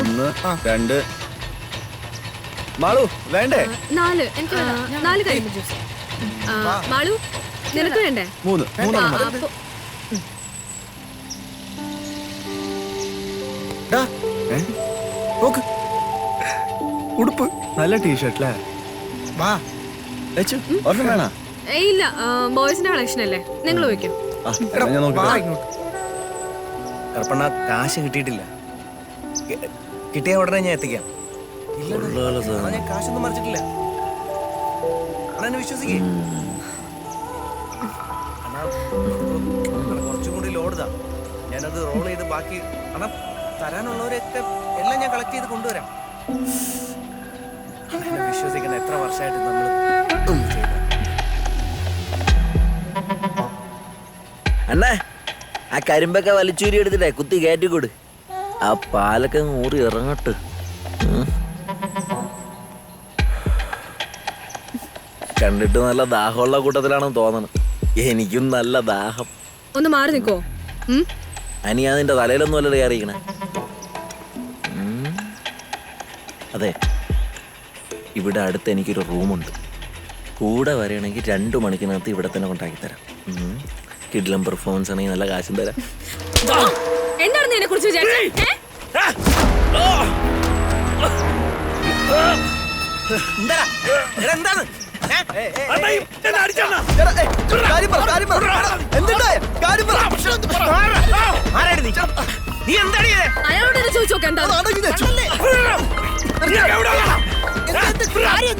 ഒന്ന് രണ്ട്. മാളു വേണ്ടേ? നാല്. എനിക്ക് നാല് കരിമ്പ് ജ്യൂസ് ആ, മാളു നിനക്ക് വേണ്ടേ. മൂന്ന്. ആ, മൂന്നെണ്ണം മതി. അപ്പൊ ഡാ, ഏ? നോക്ക്. ഉടുപ്പ്. നല്ല ടീഷർട്ടല്ലേ വാ. വെച്ചു. ഒരെണ്ണം വേണ? ഏയ് ഇല്ല. ബോയ്സിന്റെ കളക്ഷൻ അല്ലേ? നിങ്ങൾ എടാ ഞാൻ വാ ഇങ്ങോട്ട്. കറുപ്പണ്ണ കാശ് കിട്ടിയിട്ടില്ല. കിട്ടിയ ഉടനെ ഞാൻ എത്തിക്കാം. അണ്ണാ, ഞാൻ കാശൊന്നും മറിച്ചിട്ടില്ല. അണ്ണാ, വിശ്വസിക്കേ. അണ്ണാ അണ്ണാ, കുറച്ചും കൂടി ലോഡുതാ ഞാനത് റോൾ ചെയ്ത് ബാക്കി അണ തരാനുള്ളവരൊക്കെ എല്ലാം ഞാൻ കളക്ട് ചെയ്ത് കൊണ്ടുവരാം. അണ്ണാ, വിശ്വസിക്കണം എത്ര വർഷമായിട്ട് നമ്മൾ ചെയ്ത. ആ കരിമ്പൊക്കെ വലിച്ചൂരി എടുത്തിട്ടേ കുത്തി കയറ്റിക്കൊട്. ആ പാലൊക്കെ ഊറി ഇറങ്ങട്ട്. കണ്ടിട്ട് നല്ല ദാഹമുള്ള കൂട്ടത്തിലാണെന്ന് തോന്നണം. എനിക്കും നല്ല ദാഹം. ഒന്ന് മാറി നിക്കോ? അനി അതിന്റെ തലയിലൊന്നും അല്ലല്ലോ കയറിയിക്കണേ അതെ ഇവിടെ അടുത്ത് എനിക്കൊരു റൂമുണ്ട്. കൂടെ വരികയാണെങ്കിൽ രണ്ടു മണിക്കിനകത്ത് ഇവിടെ തന്നെ കൊണ്ടാക്കി തരാം. കിഡ്ലം പെർഫോമൻസ് ആണെങ്കിൽ നല്ല കാശും തരാം. എന്താണ് നീ എന്നെ കുറിച്ച് വിചാരിച്ചേ? എന്താടാ എടാ, എന്താണ് നീ? എന്താണ്? അയാളോട് ചോദിച്ചു നോക്കാം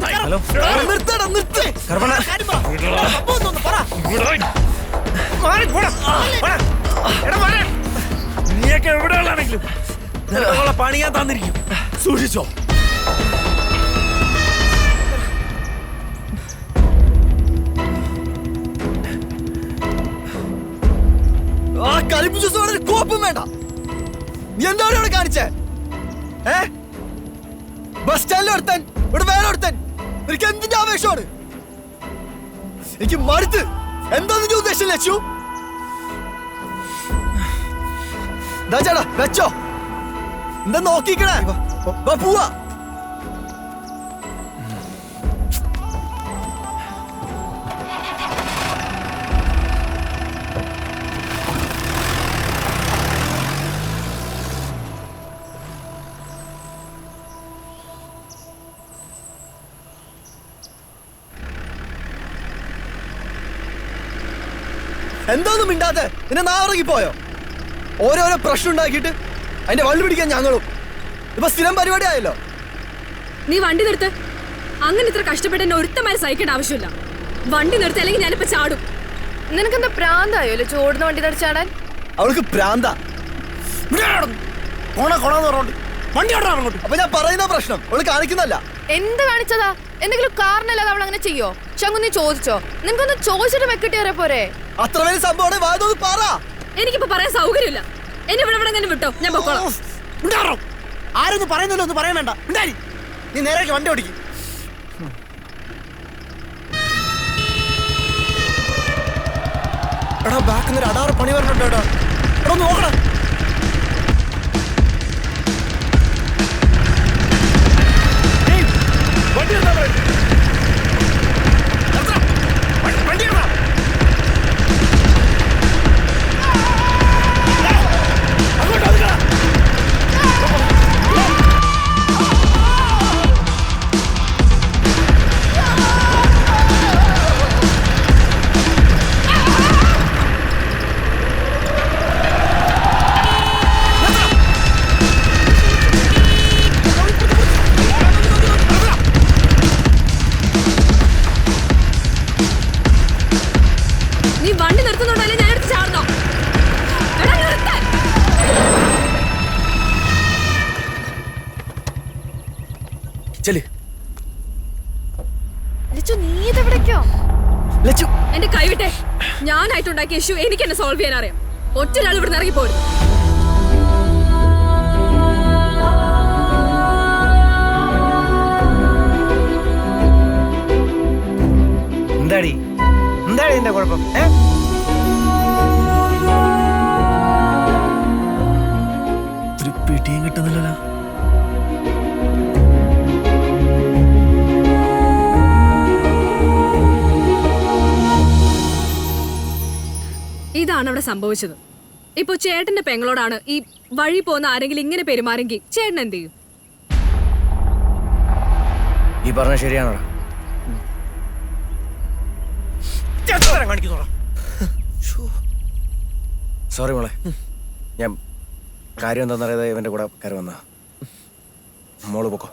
ഹലോ. എടാ, മാറ്. നീയൊക്കെ എവിടെയുള്ളാണെങ്കിലും നിനക്കുള്ള പണിയാൻ തന്നിരിക്കും. സൂക്ഷിച്ചോ. ആ കരിമ്പ് ജ്യൂസ് വേണ്ട. എന്താണ് ഇവിടെ കാണിച്ചേ? ഏ? ബസ് സ്റ്റാൻഡിൽ ഒരുത്തൻ ഇവിടെ വേറെ ഒരുത്തൻ. എനിക്ക് എന്തിന്റെ ആവേശമാണ്? എനിക്ക് മടുത്ത്. എന്താ നിന്റെ ഉദ്ദേശം ദാ ചേട്ടാ വെച്ചോ. എന്താ നോക്കിക്കണേ? പോവാ. എന്താന്നും മിണ്ടാത്തെ നിന്നെ നാറങ്ങി പോയോ ഓരോരോ പ്രശ്നം ഉണ്ടാക്കിയിട്ട് അതിന്റെ വള്ളി പിടിക്കാൻ ഞങ്ങളും. ഇപ്പൊ സ്ഥിരം പരിപാടി ആയല്ലോ നീ വണ്ടി നിർത്ത്. അങ്ങനെ ഇത്ര കഷ്ടപ്പെട്ട് എന്നെ ഒരുത്തമായി സഹിക്കേണ്ട ആവശ്യമില്ല. വണ്ടി നിർത്തി അല്ലെങ്കിൽ ഞാനിപ്പോ ചാടും. നിനക്കെന്താ പ്രാന്തായോ അല്ലേ ചോടുന്ന വണ്ടി തടിച്ചാടാൻ അവൾക്ക് പ്രാന്ത. കോണ കോണാന്ന് പറഞ്ഞോണ്ട് വണ്ടി അപ്പൊ ഞാൻ പറയുന്ന പ്രശ്നം അവൾ കാണിക്കുന്നല്ല എന്ത് കാണിച്ചതാ? എന്തെങ്കിലും കാരണല്ലാതെ അവൾ അങ്ങനെ ചെയ്യോ ശങ്കു നീ ചോദിച്ചോ. നിനക്കൊന്ന് ചോദിച്ചിട്ട് പോരെ. അത്ര വലിയ സംഭവം വായതൊന്ന് പറ. എനിക്കിപ്പോ പറയാൻ സൗകര്യമില്ല. എന്നെ ഇവിടെ ഇവിടെ വിട്ടോ. ഞാൻ പൊക്കോളാം. ഉണ്ടാറോ ആരൊന്നും പറയുന്നില്ല ഒന്നും പറയാൻ വേണ്ട. ഉണ്ടായി നീ നേരെ വണ്ടി ഓടിക്കും. എടാ ബാക്കിൽ നിന്ന് അടാറ് പണി വരണുണ്ടോ എടാ. എടാ ഒന്ന് നോക്കണം വണ്ടി എടുത്താ ചെൽ. ലച്ചു നീ ഇതെവിടേക്കോ ലച്ചു. എന്റെ കൈവിട്ടെ ഞാനായിട്ടുണ്ടാക്കിയ ഇഷ്യൂ എനിക്ക് എന്നെ സോൾവ് ചെയ്യാൻ അറിയാം ഒറ്റ ഒരാൾ ഇവിടെ ഇറങ്ങി പോരും എന്താടി? എന്താടി എന്റെ കുഴപ്പം? ഏ? ഒരു പിടിയും കിട്ടുന്നില്ലല്ലോ. അവിടെ സംഭവിച്ചത് ഇപ്പൊ ചേട്ടന്റെ പെങ്ങളോടാണ് ഈ വഴി പോകുന്ന ആരെങ്കിലും ഇങ്ങനെ പെരുമാറെങ്കിൽ ചേട്ടൻ എന്ത് ചെയ്യും ഈ പറഞ്ഞ ശരിയാണോടാ സോറി മോളെ ഞാൻ കാര്യം എന്താണെന്നറിയാതെ ഇവന്റെ കൂടെ കയറി വന്ന മോൾ പൊക്കോ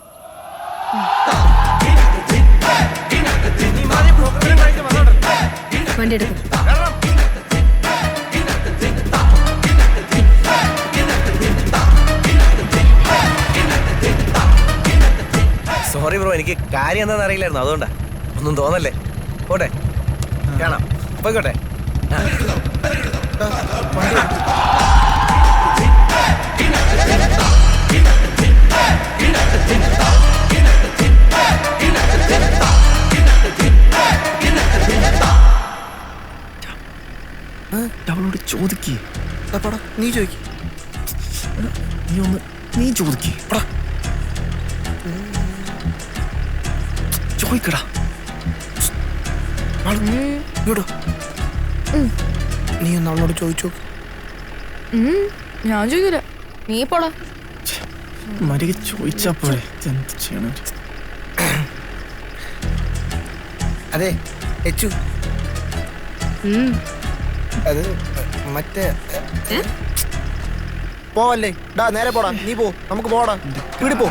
വണ്ടി എടുക്കും സോറി ബ്രോ എനിക്ക് കാര്യം എന്താണെന്ന് അറിയില്ലായിരുന്നു. അതുകൊണ്ടാ. ഒന്നും തോന്നല്ലേ? പോട്ടെ. കാണാം. പോയിക്കോട്ടെ. അവളോട് ചോദിക്കേ. നീ ചോദിക്കേ. നീ ഒന്ന് നീ ചോദിക്കേ. ചോദിക്കടാ നീ ഒന്ന് അവളോട് ചോദിച്ചു ഞാൻ ചോദിക്കില്ല നീ പോടാ. മരിക ചോദിച്ചാ പോരെ. എന്ത് ചെയ്യണം അതെ എച്ചു. അത് മറ്റേ? പോവല്ലേ? ഡാ നേരെ പോടാ. നീ പോ. നമുക്ക് പോടാ. ഇവിടെ പോ.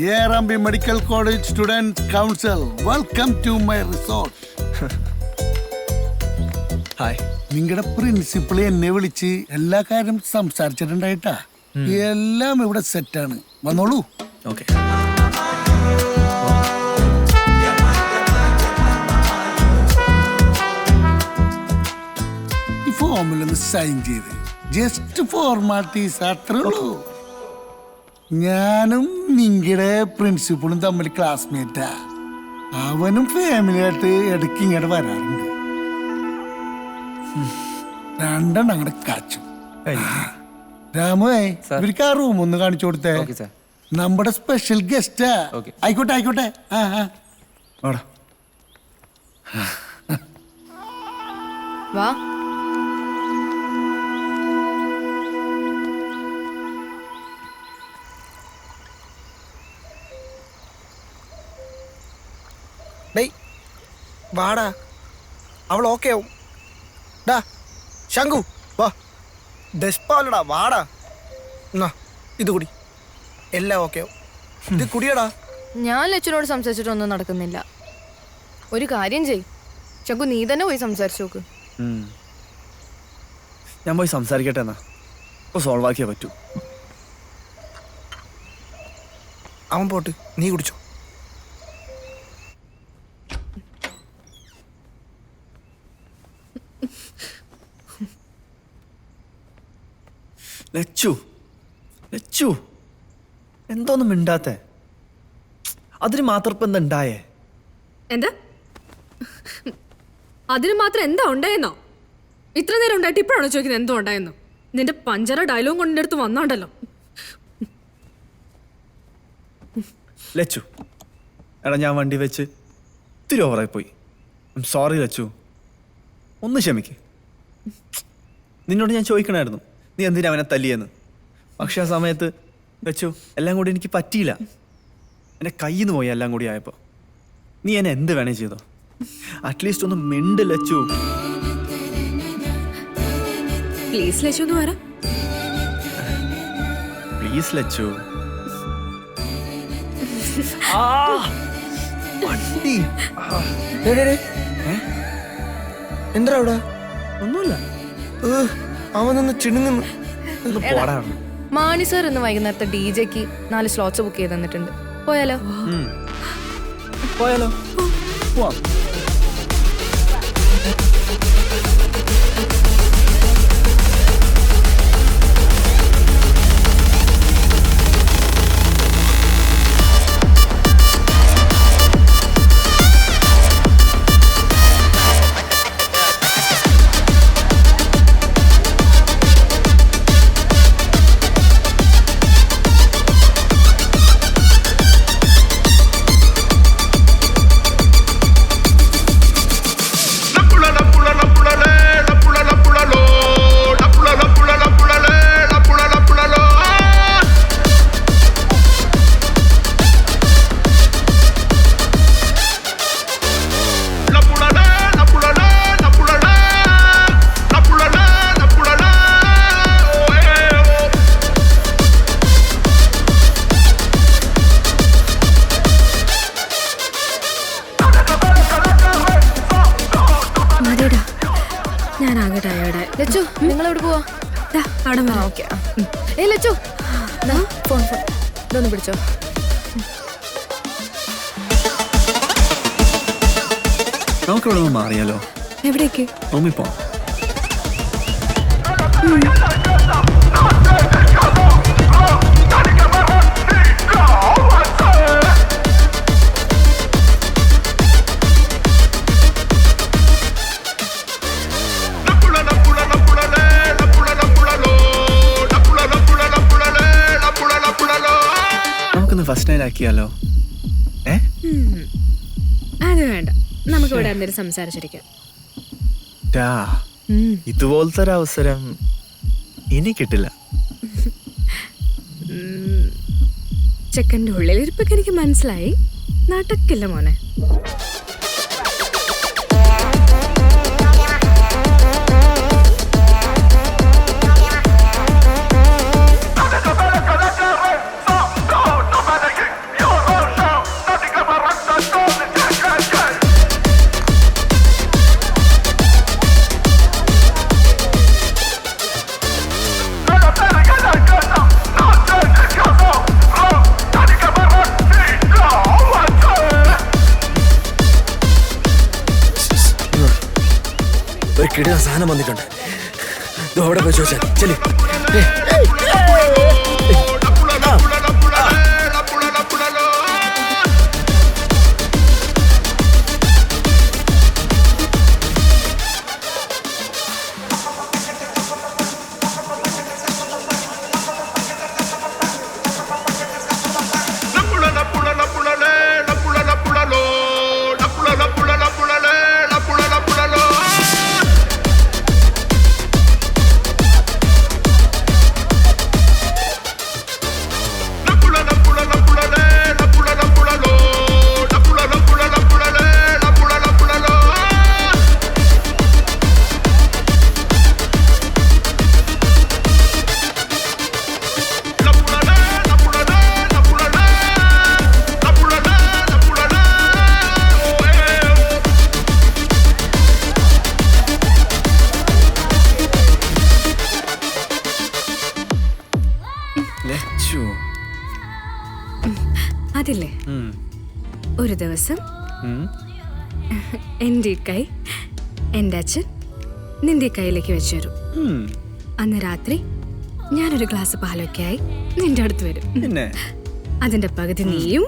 ARMB medical college Student council. Welcome to my resort. Hi. നിങ്ങളുടെ പ്രിൻസിപ്പൾ എന്നെ വിളിച്ച് എല്ലാ കാര്യം സംസാരിച്ചിട്ടുണ്ടായിട്ടാ. എല്ലാം ഇവിടെ സെറ്റാണ്. വന്നോളൂ. ഓക്കെ. ഈ ഫോമിൽ ഒന്ന് സൈൻ ചെയ്ത് ജസ്റ്റ് ഫോർമാലിറ്റീസ് അത്രേ ഉള്ളൂ. ഞാനും നിങ്ങളുടെ പ്രിൻസിപ്പളും തമ്മിൽ ക്ലാസ്മേറ്റാ അവനും ഫാമിലിയായിട്ട് ഇടയ്ക്ക് ഇങ്ങോട്ട് വരാറുണ്ട്. രണ്ടെണ്ണം അങ്ങോട്ട് കാച്ചു. രാമുവേ ഇവർക്ക് ആ റൂം ഒന്ന് കാണിച്ചു കൊടുത്തേ. നമ്മുടെ സ്പെഷ്യൽ ഗസ്റ്റാ ആയിക്കോട്ടെ ആയിക്കോട്ടെ. ആ ആ. വാടാ. വാ. ഡേയ് വാടാ. അവൾ ഓക്കെ ആവും. ഡാ ശങ്കു വാ. ഡെസ്പാലടാ വാടാ. എന്നാ ഇത് കുടി. എല്ലാം ഓക്കെ ആവും. ഇത് കുടിയടാ. ഞാൻ ലച്ചുനോട് സംസാരിച്ചിട്ടൊന്നും നടക്കുന്നില്ല. ഒരു കാര്യം ചെയ്. ശങ്കു നീ തന്നെ പോയി സംസാരിച്ചു നോക്ക്. ഞാൻ പോയി സംസാരിക്കട്ടെ എന്നാ. ഇപ്പൊ സോൾവ് ആക്കിയേ പറ്റൂ. അവൻ പോട്ട് നീ കുടിച്ചോ. ലച്ചു ലച്ചു എന്തോന്നും മിണ്ടാത്ത? അതിന് മാത്രം ഇപ്പൊ എന്താ? ഉണ്ടായേ എന്താ അതിന് മാത്രം എന്താ ഉണ്ടായെന്നോ? ഇത്ര നേരം ഉണ്ടായിട്ട് ഇപ്പോഴാണ് ചോദിക്കുന്നത് എന്തോ ഉണ്ടായെന്നോ? നിന്റെ പഞ്ചറ ഡയലോഗ് കൊണ്ടിന്റെ അടുത്ത് വന്നോണ്ടല്ലോ. ലച്ചു എടാ ഞാൻ വണ്ടി വെച്ച് ഇത്തിരി ഓവറായി പോയി. സോറി ലച്ചു. ഒന്ന് ക്ഷമിക്ക്. നിന്നോട് ഞാൻ ചോദിക്കണമായിരുന്നു നീ എന്തിനാ അവനെ തല്ലിയെന്ന്? പക്ഷെ ആ സമയത്ത് വെച്ചു എല്ലാം കൂടി എനിക്ക് പറ്റിയില്ല. എന്റെ കയ്യിൽ നിന്ന് പോയി എല്ലാം കൂടി ആയപ്പോൾ നീ എന്നെ എന്ത് വേണേ ചെയ്തോ? അറ്റ്ലീസ്റ്റ് ഒന്ന് മിണ്ട് ലച്ചു പ്ലീസ് ലച്ചു എന്ന് പറ പ്ലീസ് ലച്ചു. വണ്ടി. എന്താ അവിടെ? ഒന്നുമില്ല. അവൻ നിന്ന് ചിണുങ്ങുന്നു ഒന്ന് മാണി സാർ ഇന്ന് വൈകുന്നേരത്തെ ഡി ജെക്ക് നാല് സ്ലോട്ട്സ് ബുക്ക് ചെയ്ത് തന്നിട്ടുണ്ട്. പോയാലോ? പോയാലോ? പോവാം. ഞാൻ ആകെ ടയേർഡായി ലച്ചു നിങ്ങൾ എവിടെ പോവാ അവിടെ ഓക്കെ. ഏ ലച്ചു. ഫോൺ ഫോൺ ഇതൊന്ന് പിടിച്ചോ. നമുക്ക് മാറിയാലോ? എവിടേക്ക്? പോവാം. ഫസ്റ്റ് നൈറ്റ് ആക്കിയാലോ? ഏ? അത് വേണ്ട. നമുക്ക് ഇവിടെ എന്തെങ്കിലും സംസാരിച്ചിരിക്കാം. ടാ, ഇതുപോലത്തെ ഒരു അവസരം ഇനി കിട്ടില്ല. ചെക്കന്റെ ഉള്ളിലിരിപ്പൊക്കെ എനിക്ക് മനസ്സിലായി. നടക്കില്ല മോനെ. കിടിലൻ സാധനം വന്നിട്ടുണ്ട്. അവിടെ പോയി ചോദിച്ചാൽ ചെല്ലി. ഈ കൈ എന്റെ അച്ഛൻ നിന്റെ കൈയിലേക്ക് കയ്യിലേക്ക് വെച്ചു തരും അന്ന് രാത്രി ഞാനൊരു ഗ്ലാസ് പാലൊക്കെ ആയി നിന്റെ അടുത്ത് വരും. അതിന്റെ പകുതി നീയും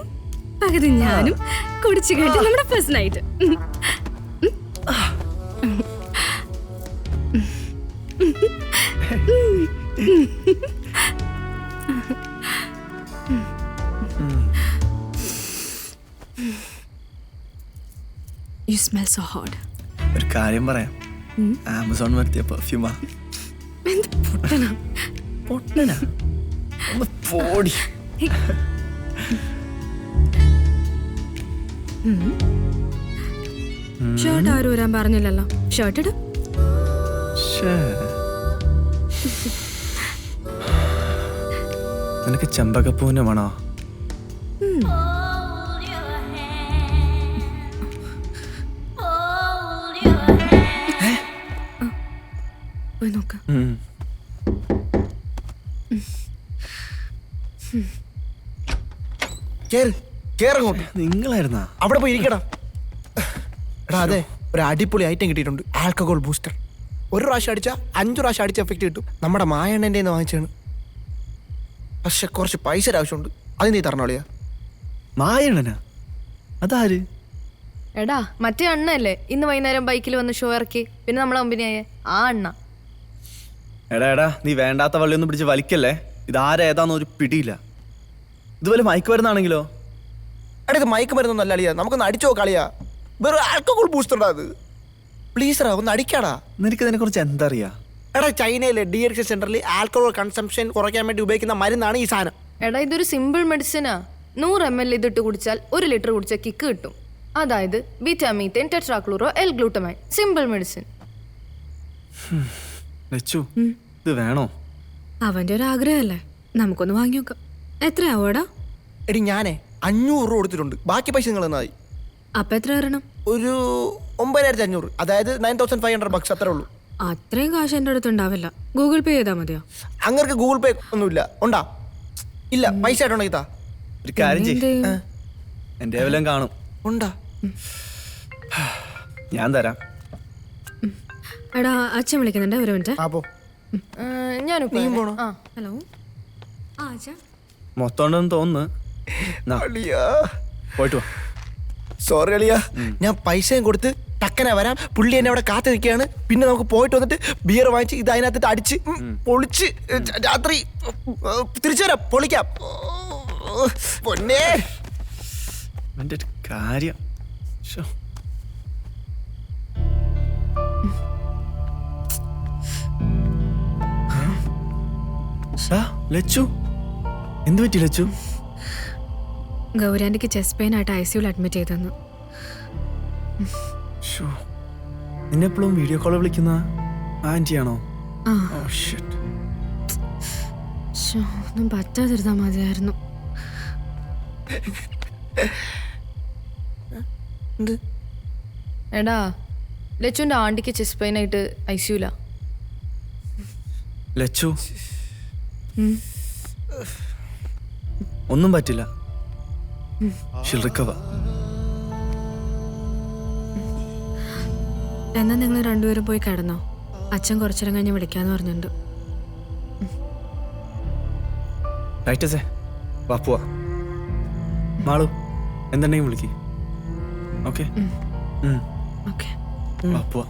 പകുതി ഞാനും കുടിച്ചു കേട്ട് നമ്മുടെ first night smell so hot ഒരു കാര്യം പറയാം. ആമസോൺ വരുത്തിയ പെർഫ്യൂമാ എന്ത് പൊട്ടനാ? പൊട്ടനാ? ഒന്ന് പോടി. ഷർട്ട് ആരും വരാൻ പറഞ്ഞില്ലല്ലോ. ഷർട്ട് ഇടും. നിനക്ക് ചെമ്പകപ്പൂവിന്റെ മണോ? പോയി നോക്കാം. നിങ്ങളായിരുന്നാ? അവിടെ പോയി ഇരിക്കടാ. എടാ അതെ ഒരു അടിപൊളി ഐറ്റം കിട്ടിയിട്ടുണ്ട്. ആൽക്കഹോൾ ബൂസ്റ്റർ ഒരു പ്രാവശ്യം അടിച്ചാൽ അഞ്ചു പ്രാവശ്യം അടിച്ച എഫക്റ്റ് കിട്ടും. നമ്മുടെ മായണ്ണന്റെ വാങ്ങിച്ചാണ് പക്ഷെ കുറച്ച് പൈസ ആവശ്യമുണ്ട്. അത് നീ തരണോളിയാ മായണ്ണനാ? അതാര്? എടാ മറ്റേ അണ്ണല്ലേ ഇന്ന് വൈകുന്നേരം ബൈക്കിൽ വന്ന് ഷോ ഇറക്കി. പിന്നെ നമ്മളെ കമ്പനിയായ ആ അണ്ണ. എടാ എടാ നീ വേണ്ടാത്ത വള്ളിയൊന്നും പിടിച്ച് വലിക്കല്ലേ? ഇതാരാ ഏതാന്ന് ഒരു പിടിയില്ല. ഇതുപോലെ മയക്ക് മരുന്നാണെങ്കിലോ എടാ ഇത് മയക്ക് മരുന്നൊന്നല്ല അളിയാ. നമുക്കൊന്ന് അടിച്ചോ കളിയാ വെറും ആൽക്കഹോൾ ബൂസ്റ്റർ അത് പ്ലീസറാ ഒന്ന് അടിക്കാടാ. നിനക്ക് ഇതിനെ കുറിച്ച് എന്തറിയാ? എടാ ചൈനയിലെ ഡി എക്സ് സെന്ററിൽ ആൽക്കഹോൾ കൺസംഷൻ കുറയ്ക്കാൻ വേണ്ടി ഉപയോഗിക്കുന്ന മരുന്നാണ് ഈ സാധനം. എടാ ഇതൊരു സിമ്പിൾ മെഡിസിനാ നൂറ് എം എൽ ഇതിട്ട് കുടിച്ചാൽ ഒരു ലിറ്റർ കുടിച്ചാൽ കിക്ക് കിട്ടും. അതായത് vitamin tetrachloro L glutamine simple medicine Lachu ഇത് വേണോ? അവന്റെ ഒരു ആഗ്രഹമല്ലേ. നമുക്കൊന്ന് വാങ്ങി നോക്കാം. എത്രയാവോടാ എടി ഞാനേ അഞ്ഞൂറ് രൂപ കൊടുത്തിട്ടുണ്ട്. ബാക്കി പൈസ നിങ്ങൾ തന്നായി അപ്പൊ എത്ര വരണം? ഒരു ഒമ്പതിനായിരത്തി അഞ്ഞൂറ് അതായത് nine thousand five hundred bucks അത്രേ ഉള്ളൂ. അത്രയും കാശ് എന്റെ അടുത്ത് ഉണ്ടാവില്ല. ഗൂഗിൾ പേ ചെയ്താൽ മതിയോ? അങ്ങനെ ഗൂഗിൾ പേ ഒന്നുമില്ല. ഉണ്ടാ? ഇല്ല പൈസ ആയിട്ടുണ്ടെങ്കിൽ താ. ഒരു കാര്യം ചെയ്യ്. എന്റെ വല്ലതും കാണും. ഉണ്ടാ? ഞാൻ തരാം. എടാ അച്ഛൻ വിളിക്കുന്നുണ്ട് ഒരു മിനിറ്റ്. ഞാൻ ഹലോ. ആ അച്ഛാ. മൊത്തം തോന്നുന്നു. പോയിട്ട് വാ. സോറി അളിയ. ഞാൻ പൈസയും കൊടുത്ത് ടക്കനെ വരാം. പുള്ളി എന്നെ അവിടെ കാത്തു നിൽക്കുകയാണ്. പിന്നെ നമുക്ക് പോയിട്ട് വന്നിട്ട് ബിയർ വാങ്ങിച്ച് ഇത് അതിനകത്തിട്ട് അടിച്ച് പൊളിച്ച് രാത്രി തിരിച്ചു വരാം. പൊളിക്കാം. ഓ, പൊന്നേ കാര്യം. ലച്ചു? എന്തു പറ്റി ലച്ചു? ഗൗരാന്റിക്ക് ചെസ്റ്റ് പെയിൻ ആയിട്ട് ഐ സിയുൽ അഡ്മിറ്റ് ചെയ്തെന്ന്. നിന്നെ എപ്പോഴും വീഡിയോ കോൾ വിളിക്കുന്ന ആന്റിയാണോ? ആ. ഓ ഷിറ്റ് ശ്ശോ, ഒന്നും പറ്റാതിരുന്നാ മതിയായിരുന്നു. എടാ ലച്ചുവിന്റെ ആണ്ടിക്ക് ചെസ്റ്റ് പെയിൻ ആയിട്ട് ഐ സിയുലാ ലച്ചു ഒന്നും പറ്റില്ല. ഷിൽ റിക്കവർ എന്നാ നിങ്ങൾ രണ്ടുപേരും പോയി കിടന്നോ? അച്ഛൻ കുറച്ചേരം കഴിഞ്ഞ് വിളിക്കാന്ന് പറഞ്ഞിട്ടുണ്ട്. റൈറ്റസേ വാ പോവാ. മാളു എന്തുണ്ടെങ്കിൽ വിളിക്ക്. ഓക്കെ ഓക്കെ വാ പോവാ.